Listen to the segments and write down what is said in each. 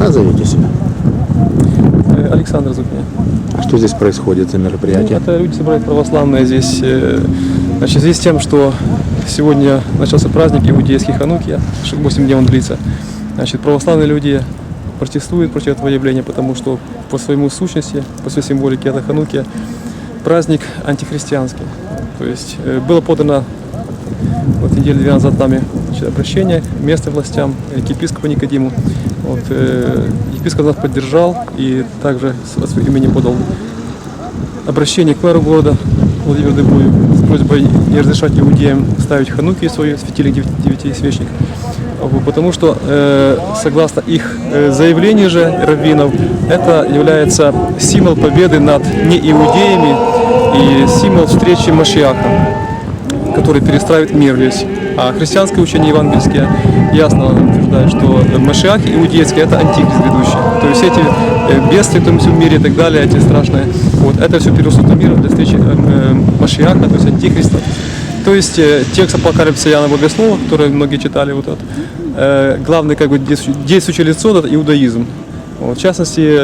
назовите себя? Э, Александр Зубня. А что здесь происходит за Ну, мероприятие? это люди собрались православные здесь. э, Значит, в связи с тем, что сегодня начался праздник иудейский Ханукия, 8 дней он длится. Значит, православные люди протестуют против этого явления, потому что по своему сущности, по своей символике это Ханукия, праздник антихристианский. То есть э, было подано вот недели две назад нами значит, обращение местным властям, к епископу Никодиму. Вот, э, епископ нас поддержал и также от своего имени подал обращение к мэру города Владимиру Дыбую с просьбой не разрешать иудеям ставить хануки свои светильник девяти, свечник. Потому что, э, согласно их э, заявлению же раввинов, это является символ победы над неиудеями и символ встречи Машиаха который перестраивает мир весь. А христианское учение евангельское ясно утверждает, что Машиах иудейский – это антихрист грядущий. То есть эти э, бедствия, которые в мире и так далее, эти страшные, вот, это все перерастут в мир для встречи э, э, Машиаха, то есть антихриста. То есть э, текст апокалипсиса Иоанна Богослова, который многие читали, вот этот, главное как бы действующее, лицо – это иудаизм. Вот, в частности,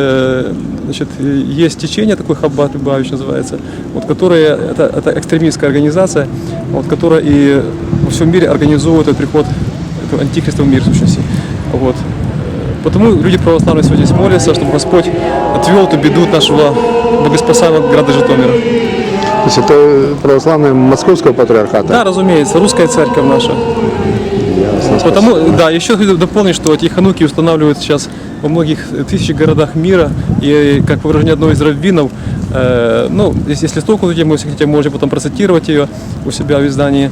значит, есть течение, такое Хаббат Любавич называется, вот, которое, это, это экстремистская организация, вот, которая и во всем мире организовывает этот приход этого антихриста в мир, сущности. Вот. Потому люди православные сегодня молятся, чтобы Господь отвел эту беду от нашего богоспасаемого города Житомира. То есть это православные московского патриархата? Да, разумеется, русская церковь наша. Ясно, Потому, да, еще хочу дополнить, что эти хануки устанавливают сейчас во многих тысячах городах мира, и как по выражению одного из раввинов, ну, если, если столкнуть эту тему, если хотите, можете потом процитировать ее у себя в издании,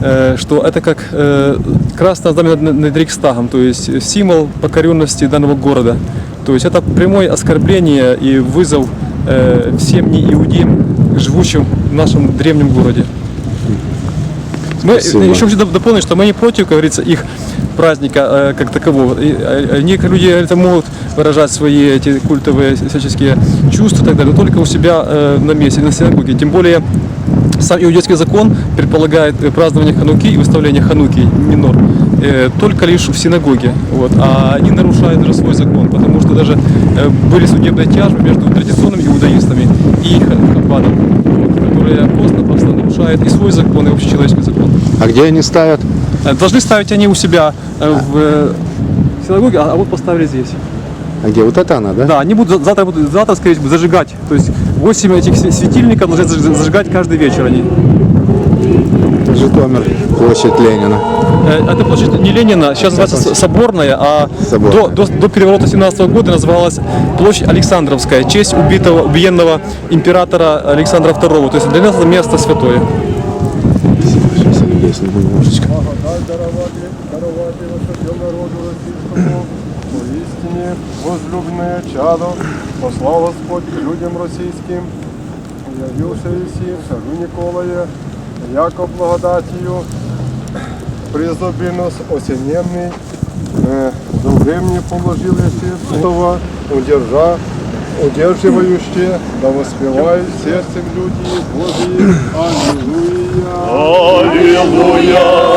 э, что это как э, красное знамя над, Рейхстагом, то есть символ покоренности данного города. То есть это прямое оскорбление и вызов э, всем неиудеям, живущим в нашем древнем городе. Мы Спасибо. еще хочу доп- дополнить, что мы не против, как говорится, их праздника э, как такового. И, э, некоторые люди это могут выражать свои эти культовые всяческие чувства и так далее, но только у себя э, на месте, на синагоге. Тем более сам иудейский закон предполагает празднование хануки и выставление хануки минор только лишь в синагоге. Вот. А они нарушают даже свой закон, потому что даже были судебные тяжбы между традиционными иудаистами и хаббадом, вот, которые просто-просто нарушают и свой закон, и общечеловеческий закон. А где они ставят? Э, Должны ставить они у себя э, в э, синагоге, а а вот поставили здесь. А где? Вот это она, да? Да, они будут за- завтра, будут, завтра, скорее всего, зажигать. То есть 8 этих светильников должны заж- зажигать каждый вечер они. Житомир, площадь Ленина. Это площадь не Ленина, сейчас называется Соборная, а Соборная. До, до, до переворота 17 года называлась площадь Александровская, в честь убитого, убиенного императора Александра II. То есть для нас это место святое. Сейчас я людей сниму немножечко. Благодать даровати, даровати высоким народу российскому, поистине возлюбленное чадо, послал Господь к людям российским, явился Иси, царю Николае, яко благодатью, призубинус осененный, э, до времени положил Иси этого, удержа, удерживающие, да воспевают сердцем люди Божии. Аллилуйя.